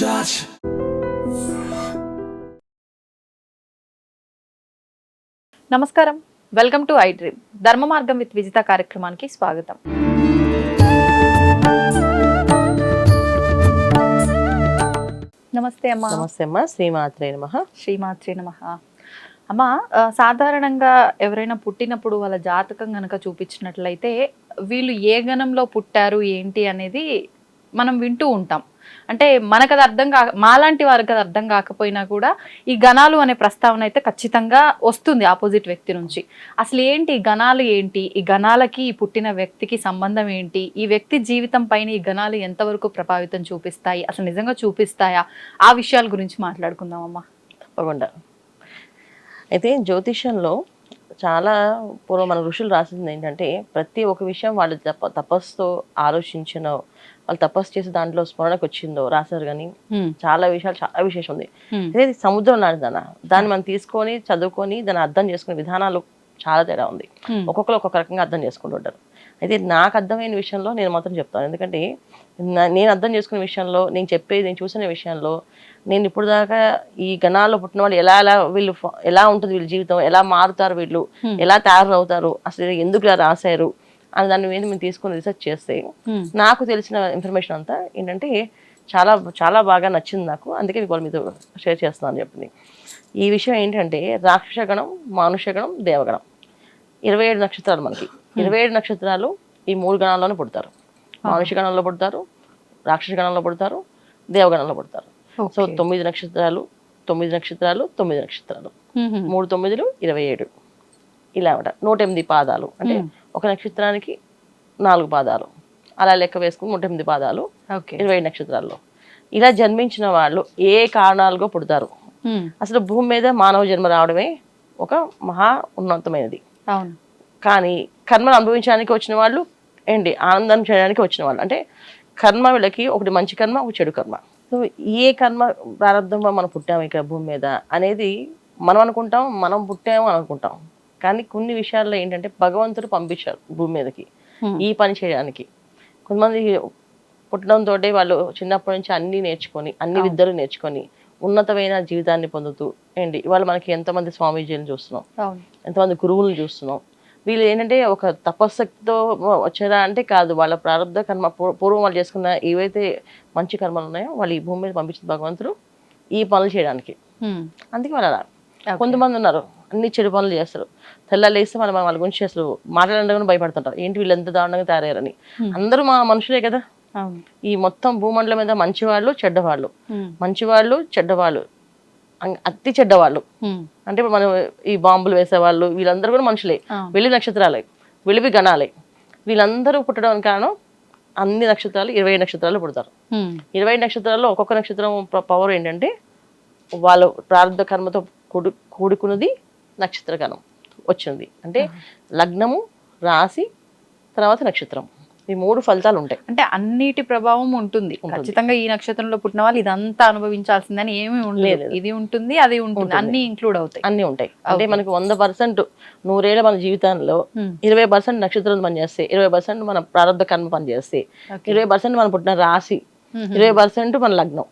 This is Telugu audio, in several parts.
judge. నమస్కారం. వెల్కమ్ టు ఐ డ్రీమ్ ధర్మ మార్గం విత్ విజిత కార్యక్రమానికి స్వాగతం. నమస్తే అమ్మా. నమస్తే అమ్మ. శ్రీమాత్రే నమ. శ్రీమాత్రి నమ. అమ్మ సాధారణంగా ఎవరైనా పుట్టినప్పుడు వాళ్ళ జాతకం గనక చూపించినట్లయితే వీళ్ళు ఏ గణంలో పుట్టారు ఏంటి అనేది మనం వింటూ ఉంటాం. అంటే మనకు అది అర్థం కాక మాలాంటి వారికి అది అర్థం కాకపోయినా కూడా ఈ గణాలు అనే ప్రస్తావన అయితే ఖచ్చితంగా వస్తుంది ఆపోజిట్ వ్యక్తి నుంచి. అసలు ఏంటి ఈ గణాలు ఏంటి? ఈ గణాలకి ఈ పుట్టిన వ్యక్తికి సంబంధం ఏంటి? ఈ వ్యక్తి జీవితం పైన ఈ గణాలు ఎంతవరకు ప్రభావితం చూపిస్తాయి? అసలు నిజంగా చూపిస్తాయా? ఆ విషయాల గురించి మాట్లాడుకుందామమ్మా. తప్పకుండా. అయితే జ్యోతిషంలో చాలా పూర్వం మన ఋషులు రాసింది ఏంటంటే ప్రతి ఒక్క విషయం వాళ్ళు తప తపస్సుతో ఆలోచించిన వాళ్ళు తపస్సు చేసి దాంట్లో స్మరణకు వచ్చిందో రాశారు కానీ చాలా విషయాలు చాలా విశేషం ఉంది. అదే ఇది సముద్రం లాంటిదన్న దాన్ని మనం తీసుకొని చదువుకొని దాన్ని అర్థం చేసుకునే విధానాలు చాలా తేడా ఉంది. ఒక్కొక్కరు ఒక్కొక్క రకంగా అర్థం చేసుకుంటుంటారు అయితే నాకు అర్థమైన విషయంలో నేను మాత్రం చెప్తాను. ఎందుకంటే నేను అర్థం చేసుకునే విషయంలో నేను చెప్పేది నేను చూసిన విషయంలో నేను ఇప్పుడు దాకా ఈ గణాల్లో పుట్టిన వాళ్ళు ఎలా ఎలా వీళ్ళు ఎలా ఉంటుంది వీళ్ళ జీవితం ఎలా మారుతారు వీళ్ళు. ఎలా తయారవుతారు అసలు ఎందుకు ఇలా రాశారు అని దాని మీద మేము తీసుకుని రీసెర్చ్ చేస్తే నాకు తెలిసిన ఇన్ఫర్మేషన్ అంతా ఏంటంటే చాలా చాలా బాగా నచ్చింది నాకు. అందుకే మీకు వాళ్ళ మీద షేర్ చేస్తున్నాను చెప్పింది. ఈ విషయం ఏంటంటే రాక్షసగణం మానుషగణం దేవగణం. ఇరవై ఏడు నక్షత్రాలు మనకి. ఇరవై ఏడు నక్షత్రాలు ఈ మూడు గణాల్లోనే పుడతారు. మానుష గణంలో పుడతారు రాక్షస గణంలో పుడతారు దేవగణంలో పుడతారు. సో తొమ్మిది నక్షత్రాలు తొమ్మిది నక్షత్రాలు తొమ్మిది నక్షత్రాలు. మూడు తొమ్మిదిలు ఇరవై ఏడు. ఇలా అనమాట నూట ఎనిమిది పాదాలు. అంటే ఒక నక్షత్రానికి నాలుగు పాదాలు. అలా లెక్క వేసుకుని నూట ఎనిమిది పాదాలు ఇరవై ఏడు నక్షత్రాల్లో. ఇలా జన్మించిన వాళ్ళు ఏ కారణాలుగా పుడతారు. అసలు భూమి మీద మానవ జన్మ రావడమే ఒక మహా ఉన్నతమైనది. అవును. కానీ కర్మను అనుభవించడానికి వచ్చిన వాళ్ళు ఏంటి? ఆనందం చేయడానికి వచ్చిన వాళ్ళు. అంటే కర్మ వీళ్ళకి ఒకటి మంచి కర్మ ఒక చెడు కర్మ. సో ఏ కర్మ ప్రారంభంగా మనం పుట్టాము ఇక్కడ భూమి మీద అనేది మనం అనుకుంటాం మనం పుట్టాము అని అనుకుంటాం. కానీ కొన్ని విషయాల్లో ఏంటంటే భగవంతుడు పంపించారు భూమి మీదకి ఈ పని చేయడానికి. కొంతమంది పుట్టడంతో వాళ్ళు చిన్నప్పటి నుంచి అన్ని నేర్చుకొని అన్ని విద్యలు నేర్చుకొని ఉన్నతమైన జీవితాన్ని పొందుతూ ఏంటి? ఇవాళ మనకి ఎంతమంది స్వామీజీని చూస్తున్నాం. ఎంతమంది గురువులను చూస్తున్నాం. వీళ్ళు ఏంటంటే ఒక తపస్సుతో వచ్చారా అంటే కాదు. వాళ్ళ ప్రారంభ కర్మ పూర్వం వాళ్ళు చేసుకున్న ఏవైతే మంచి కర్మలు ఉన్నాయో వాళ్ళు ఈ భూమి మీద పంపించిన భగవంతుడు ఈ పనులు చేయడానికి. అందుకే వాళ్ళు అలా. కొంతమంది ఉన్నారు. అన్ని చెడు పనులు చేస్తారు. తెల్లారు లేస్తే మనం వాళ్ళ గురించి అసలు మాట్లాడడానికి భయపడుతుంటారు. ఏంటి వీళ్ళు ఎంత దారుణంగా తయారయ్యారని. అందరూ మా మనుషులే కదా. ఈ మొత్తం భూమండలం మీద మంచివాళ్ళు చెడ్డవాళ్ళు. మంచివాళ్ళు చెడ్డవాళ్ళు. అతి చెడ్డవాళ్ళు. అంటే ఇప్పుడు మనం ఈ బాంబులు వేసేవాళ్ళు వీళ్ళందరూ కూడా మనుషులే. వెళ్ళి నక్షత్రాలే. వెలివి గణాలే. వీళ్ళందరూ పుట్టడానికి కారణం అన్ని నక్షత్రాలు ఇరవై నక్షత్రాలు పుడతారు. ఇరవై నక్షత్రాల్లో ఒక్కొక్క నక్షత్రం పవర్ ఏంటంటే వాళ్ళ ప్రారంభ కర్మతో కూడు కూడుకున్నది నక్షత్ర గణం వచ్చింది. అంటే లగ్నము రాశి తర్వాత నక్షత్రం. ఈ మూడు ఫలితాలు ఉంటాయి. అంటే అన్నిటి ప్రభావం ఉంటుంది. ఖచ్చితంగా ఈ నక్షత్రంలో పుట్టిన వాళ్ళు ఇదంతా అనుభవించాల్సిందని ఏమీ ఉండలేదు లేదు. ఇది ఉంటుంది అది ఉంటుంది. అన్ని ఇంక్లూడ్ అవుతాయి. అన్నీ ఉంటాయి. అంటే మనకి వంద పర్సెంట్ నూరేళ్ళ మన జీవితంలో. ఇరవై పర్సెంట్ నక్షత్రం పనిచేస్తే ఇరవై పర్సెంట్ మన ప్రారంభ కర్మ పనిచేస్తే Okay. ఇరవై పర్సెంట్ మనం పుట్టిన రాశి. ఇరవై పర్సెంట్ మన లగ్నం.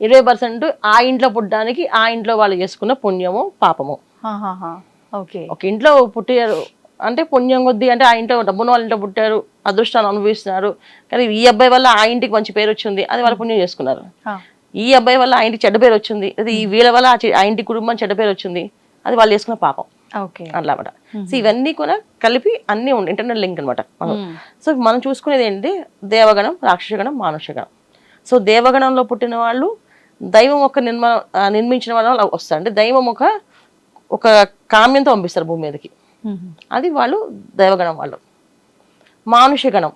ఇరవై పర్సెంట్ ఆ ఇంట్లో పుట్టడానికి ఆ ఇంట్లో వాళ్ళు చేసుకున్న పుణ్యము పాపము. ఓకే. ఒక ఇంట్లో పుట్టారు అంటే పుణ్యం కొద్దీ అంటే ఆ ఇంట్లో డబ్బున్న వాళ్ళ ఇంట్లో పుట్టారు అదృష్టాన్ని అనుభవిస్తున్నారు. కానీ ఈ అబ్బాయి వల్ల ఆ ఇంటికి మంచి పేరు వచ్చింది అది వాళ్ళు పుణ్యం చేసుకున్నారు. ఈ అబ్బాయి వల్ల ఆ ఇంటికి చెడ్డ పేరు వచ్చింది అది ఈ వీళ్ళ వల్ల ఆ ఇంటి కుటుంబం చెడ్డ పేరు వచ్చింది అది వాళ్ళు చేసుకున్న పాపం. ఓకే. అట్లా అనమాట సో ఇవన్నీ కూడా కలిపి అన్నీ ఉండి ఇంటర్నల్ లింక్ అనమాట సో మనం చూసుకునేది ఏంటి? దేవగణం రాక్షసగణం మానుషగణం సో దేవగణంలో పుట్టిన వాళ్ళు దైవం ఒక నిర్మ నిర్మించిన వాళ్ళు వస్తారు. అంటే దైవం ఒక ఒక కామ్యంతో పంపిస్తారు భూమి మీదకి. అది వాళ్ళు దైవగణం వాళ్ళు. మానుషగణం.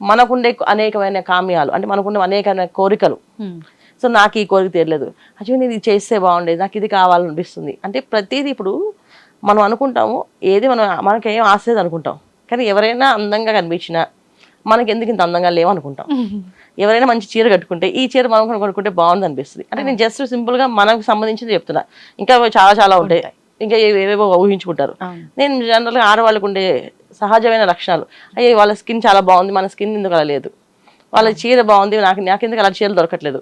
మనకుండే అనేకమైన కామ్యాలు అంటే మనకుండే అనేకమైన కోరికలు. సో నాకు ఈ కోరిక తీరలేదు. అయ్యో నేను ఇది చేస్తే బాగుండేది నాకు ఇది కావాలనిపిస్తుంది. అంటే ప్రతిదీ ఇప్పుడు మనం అనుకుంటాము ఏది మనం మనకి ఏం ఆశ లేదు అనుకుంటాం. కానీ ఎవరైనా అందంగా కనిపించినా మనకి ఎందుకు ఇంత అందంగా లేవు అనుకుంటాం. ఎవరైనా మంచి చీర కట్టుకుంటే ఈ చీర మనం కొనుక్కుంటే బాగుంది అనిపిస్తుంది అంటే నేను జస్ట్ సింపుల్గా మనకు సంబంధించింది చెప్తున్నా. ఇంకా చాలా చాలా ఉంటాయి. ఇంకా ఏవేవో ఊహించుకుంటారు. నేను జనరల్గా ఆడవాళ్ళకు ఉండే సహజమైన లక్షణాలు. అయ్యే వాళ్ళ స్కిన్ చాలా బాగుంది మన స్కిన్ ఎందుకు అలా లేదు? వాళ్ళ చీర బాగుంది నాకు నాకు ఎందుకు అలా చీరలు దొరకట్లేదు?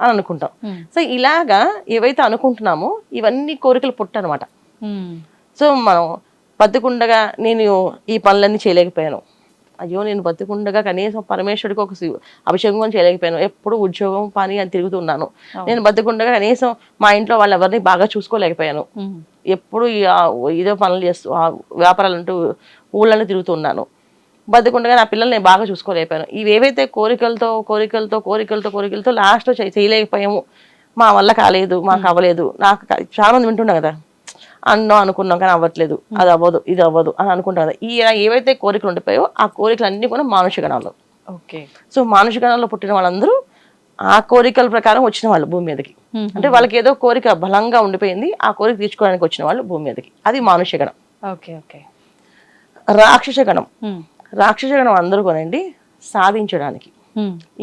అని అనుకుంటాం. సో ఇలాగా ఏవైతే అనుకుంటున్నామో ఇవన్నీ కోరికలు పుట్టనమాట సో మనం బతుకుండగా నేను ఈ పనులన్నీ చేయలేకపోయాను. అయ్యో నేను బతుకుండగా కనీసం పరమేశ్వరుడికి ఒక అభిషేకం కూడా చేయలేకపోయాను. ఎప్పుడు ఉద్యోగం పని అని తిరుగుతున్నాను. నేను బతుకుండగా కనీసం మా ఇంట్లో వాళ్ళు ఎవరిని బాగా చూసుకోలేకపోయాను. ఎప్పుడు ఇదో పనులు చేస్తూ వ్యాపారాలు అంటూ ఊళ్ళని తిరుగుతున్నాను. బతుకుండగా నా పిల్లల్ని నేను బాగా చూసుకోలేకపోయాను. ఇవి ఏవైతే కోరికలతో కోరికలతో కోరికలతో కోరికలతో లాస్ట్లో చేయలేకపోయాము మా వల్ల కాలేదు మాకు అవ్వలేదు. నాకు కా- చాలా మంది వింటున్నాం కదా అన్నో అనుకున్నాం కానీ అవ్వట్లేదు. అది అవ్వదు ఇది అవ్వదు అని అనుకుంటాం కదా. ఈ ఏవైతే కోరికలు ఉండిపోయో ఆ కోరికలు అన్నీ కూడా మానుష గణాలు ఓకే. సో మానుష గణంలో పుట్టిన వాళ్ళందరూ ఆ కోరికల ప్రకారం వచ్చిన వాళ్ళు భూమి మీదకి. అంటే వాళ్ళకి ఏదో కోరిక బలంగా ఉండిపోయింది ఆ కోరిక తీర్చుకోవడానికి వచ్చిన వాళ్ళు భూమి మీదకి. అది మానుష్య గణం. Okay okay. రాక్షస గణం. రాక్షస గణం అందరూ కొనండి సాధించడానికి.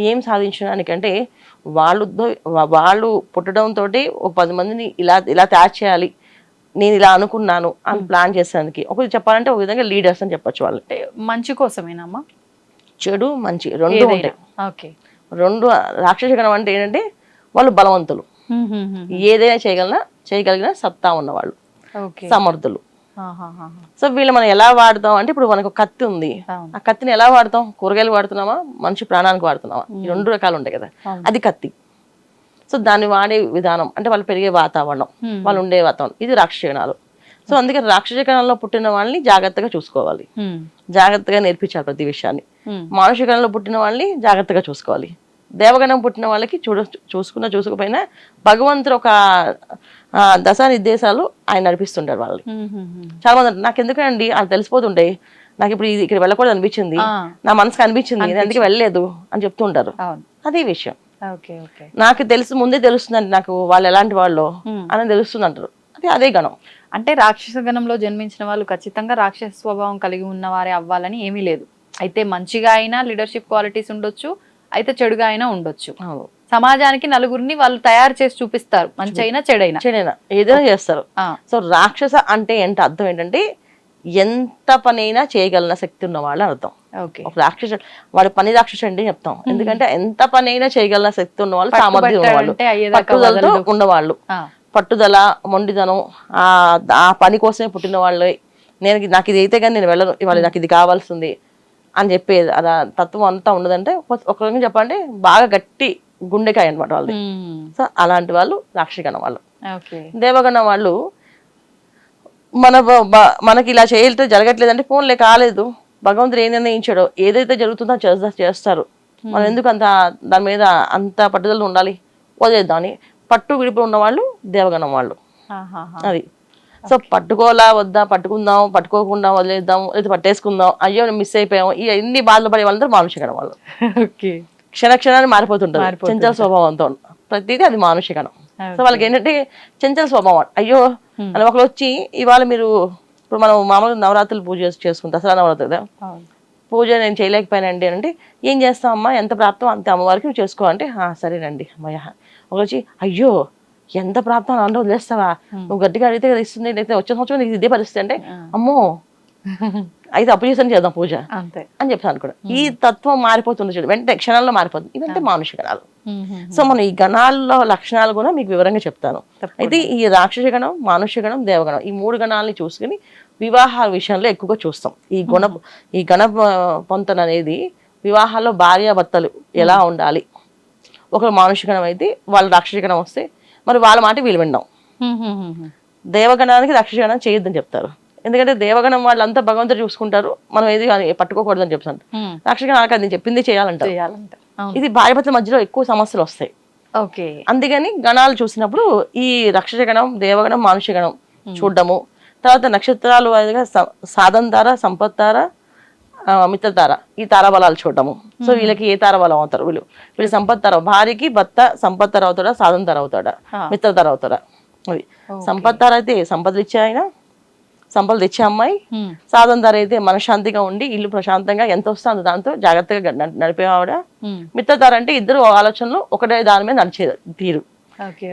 ఏం సాధించడానికి అంటే వాళ్ళు వాళ్ళు పుట్టడంతో ఒక పది మందిని ఇలా ఇలా తయారు చేయాలి. నేను ఇలా అనుకున్నాను అని ప్లాన్ చేసేదానికి ఒకటి చెప్పాలంటే ఒక విధంగా లీడర్స్ అని చెప్పొచ్చు వాళ్ళు అంటే మంచి కోసమేనమ్మా చెడు మంచి రెండు ఉంటాయి. ఓకే. రెండు రాక్షస గణం అంటే ఏంటంటే వాళ్ళు బలవంతులు. ఏదైనా చేయగలనా చేయగలిగిన సత్తా ఉన్నవాళ్ళు. సమర్థులు. సో వీళ్ళు మనం ఎలా వాడతాం అంటే ఇప్పుడు మనకు ఒక కత్తి ఉంది. ఆ కత్తిని ఎలా వాడతాం? కూరగాయలు వాడుతున్నామా? మనిషి ప్రాణానికి వాడుతున్నామా? రెండు రకాలు ఉంటాయి కదా. అది కత్తి. సో దాన్ని వాడే విధానం అంటే వాళ్ళు పెరిగే వాతావరణం వాళ్ళు ఉండే వాతావరణం ఇది రాక్షసగణాలు సో అందుకే రాక్షసగణంలో పుట్టిన వాళ్ళని జాగ్రత్తగా చూసుకోవాలి. జాగ్రత్తగా నేర్పించాలి ప్రతి విషయాన్ని. మానుష గణంలో పుట్టిన వాళ్ళని జాగ్రత్తగా చూసుకోవాలి. దేవగణం పుట్టిన వాళ్ళకి చూడ చూసుకున్న చూసుకోకపోయినా భగవంతుడు ఒక దశా నిర్దేశాలు ఆయన నడిపిస్తుంటారు వాళ్ళని. చాలా మంది నాకు ఎందుకండి అది తెలిసిపోతుండే నాకు ఇప్పుడు ఇది ఇక్కడ వెళ్ళకూడదు అనిపించింది. నా మనసుకు అనిపించింది అందుకే వెళ్ళలేదు అని చెప్తూ ఉంటారు. అవును. అదే విషయం. నాకు తెలుసు ముందే తెలుస్తుందండి నాకు వాళ్ళు ఎలాంటి వాళ్ళు అని తెలుస్తుంది అంటారు అది అదే గణం. అంటే రాక్షస గణంలో జన్మించిన వాళ్ళు ఖచ్చితంగా రాక్షస స్వభావం కలిగి ఉన్నవారే అవ్వాలని ఏమీ లేదు. అయితే మంచిగా అయినా లీడర్షిప్ క్వాలిటీస్ ఉండొచ్చు అయితే చెడుగా అయినా ఉండొచ్చు. సమాజానికి నలుగురిని వాళ్ళు తయారు చేసి చూపిస్తారు. మంచి అయినా చెడైనా. చెడైనా. ఏదైనా చేస్తారు. సో రాక్షస అంటే ఏంటి అర్థం ఏంటంటే ఎంత పనైనా చేయగలన శక్తి ఉన్న వాళ్ళు అర్థం. ఒక రాక్షస వాడి పని రాక్షస అండి చెప్తాం. ఎందుకంటే ఎంత పనైనా చేయగలన శక్తి ఉన్నవాళ్ళు సామర్థ్యం ఉన్నవాళ్ళు. పట్టుదలతో. ఉన్నవాళ్ళు. పట్టుదల మొండిదనం ఆ ఆ పని కోసమే పుట్టిన వాళ్ళే. నేను నాకు ఇది అయితే కానీ నేను వెళ్ళను. ఇవాళ నాకు ఇది కావాల్సింది అని చెప్పేది అలా తత్వం అంతా ఉండదంటే ఒక- రకంగా చెప్పాలంటే బాగా గట్టి గుండెకాయ అనమాట వాళ్ళది. మ్మ్. సో అలాంటి వాళ్ళు రాక్షగణం వాళ్ళు. దేవగణం వాళ్ళు మన మనకి ఇలా చేయలేదు జరగట్లేదంటే ఫోన్లే కాలేదు. భగవంతుడు ఏం నిర్ణయించాడో ఏదైతే జరుగుతుందో చేస్తా చేస్తారు. మనం ఎందుకు అంత దాని మీద అంత పట్టుదల ఉండాలి? వదిలేద్దామని పట్టు విడిపి ఉన్న వాళ్ళు దేవగణం వాళ్ళు. అది. సో పట్టుకోలా వద్దా పట్టుకుందాం పట్టుకోకుండా వదిలేద్దాం లేదా పట్టేసుకుందాం అయ్యో మిస్ అయిపోయాం ఈ ఎన్ని బాధలు పడే వాళ్ళందరూ మానుషికణం వాళ్ళు. ఓకే. క్షణ క్షణాన్ని మారిపోతుంటారు. మారిపోతుంటారు. చంచల స్వభావంతో. ప్రతిదీ అది మానుషికణం సో వాళ్ళకి ఏంటంటే చంచల స్వభావం. అయ్యో అని ఒకరు వచ్చి ఇవాళ మీరు ఇప్పుడు మనం మామూలుగా నవరాత్రులు పూజ చేసు- చేసుకుంటాం. దసరా నవరాత్రి కదా. పూజ నేను చేయలేకపోయానండి అంటే ఏం చేస్తాం అమ్మా ఎంత ప్రాప్తం? అంతే అమ్మవారికి నువ్వు చేసుకో అంటే "ఆ, సరేనండి అమ్మయ్య. వచ్చి అయ్యో ఎంత ప్రాప్తం? అని అంటే వదిలేస్తావా నువ్వు గట్టిగా అడిగితే కదా ఇస్తుంది అయితే వచ్చే సంవత్సరం నీకు ఇదే పరిస్థితి అంటే అమ్మో అయితే అప్పు చేసాను చేద్దాం పూజ. అంతే. అని చెప్పాను అనుకోండి ఈ తత్వం మారిపోతుంది చూడు వెంటనే క్షణాల్లో మారిపోతుంది. ఇవంటే మానుష గణాలు. సో మనం ఈ గణాల్లో లక్షణాలు కూడా మీకు వివరంగా చెప్తాను. అయితే ఈ రాక్షస గణం మానుష్య గణం దేవగణం ఈ మూడు గణాలని చూసుకుని వివాహ విషయంలో ఎక్కువగా చూస్తాం. ఈ గుణ ఈ గణ పొంతన అనేది వివాహాల్లో భార్యాభర్తలు ఎలా ఉండాలి? ఒకరు మానుష్య గణం అయితే వాళ్ళు రాక్షస గణం వస్తే మరి వాళ్ళ మాట వీళ్ళు మ్మ్, మ్మ్. దేవగణానికి రాక్షస గణం చేయొద్దని చెప్తారు. ఎందుకంటే దేవగణం వాళ్ళంతా భగవంతుడు చూసుకుంటారు. మనం ఏది కానీ పట్టుకోకూడదని చెప్తాను. మ్మ్. రాక్షస గణానికి అది చెప్పింది చేయాలంట. ఇది భార్యాభర్తల మధ్యలో ఎక్కువ సమస్యలు వస్తాయి. ఓకే. అందుకని గణాలు చూసినప్పుడు ఈ రక్షస గణం దేవగణం మానుష్య గణం చూడడము. తర్వాత నక్షత్రాలు సాధన తార సంపత్ తార మిత్ర తార ఈ తారాబలాలు చూడటము సో వీళ్ళకి ఏ తారాబలం అవుతారు వీళ్ళు? వీళ్ళు సంపత్ తార భార్యకి భర్త సంపత్ తార అవుతాడా సాధన తార అవుతాడా. మిత్ర తార అవుతాడా? అది సంపత్ తార అయితే సంపదలు ఇచ్చే ఆయన? సంపదలు తెచ్చే అమ్మాయి మ్మ్. సాధన తార అయితే మనశ్శాంతిగా ఉండి ఇల్లు ప్రశాంతంగా ఎంత వస్తుందో దాంతో జాగ్రత్తగా నడిపే ఆవిడ మ్మ్. మిత్రతార అంటే ఇద్దరు ఆలోచనలు ఒకటే దాని మీద నడిచేది తీరు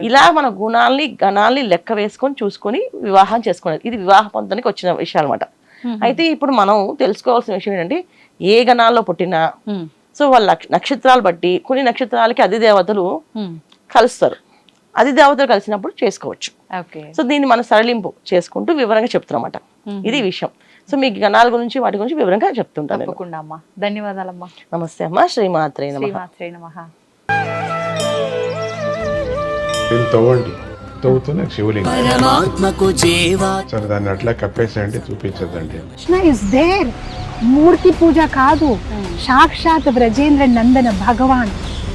ఇలా మన గుణాల్ని గణాల్ని లెక్క వేసుకొని చూసుకొని వివాహం చేసుకునేది ఇది వివాహ పొందడానికి వచ్చిన విషయం అనమాట అయితే ఇప్పుడు మనం తెలుసుకోవాల్సిన విషయం ఏంటంటే ఏ గణాల్లో పుట్టినా. సో వాళ్ళ నక్ష- నక్షత్రాలు బట్టి కొన్ని నక్షత్రాలకి అధిదేవతలు. కలుస్తారు అది దేవతలు కలిసినప్పుడు చేసుకోవచ్చు. ఓకే. సో దీన్ని మనం సరళింపు చేసుకుంటూ వివరంగా చెప్తున్నమాట. ఇది విషయం. సో మీకు గణాల గురించి వాటి గురించి వివరంగా చెప్తుంటాను తప్పకుండా అమ్మా. ధన్యవాదాలమ్మా. నమస్తే అమ్మా. శ్రీమాత్రే నమ. శ్రీమాత్రే నమః. దీన్ని తవ్వండి. తవ్వుతూనే శివలింగం. పరమాత్మకు జీవా. సరే దాన్ని అట్లా కప్పేసేయండి చూపించదండి కృష్ణ ఇస్ దేర్ మూర్తి పూజ కాదు. సాక్షాత్ బ్రజేంద్ర నందన భగవాన్.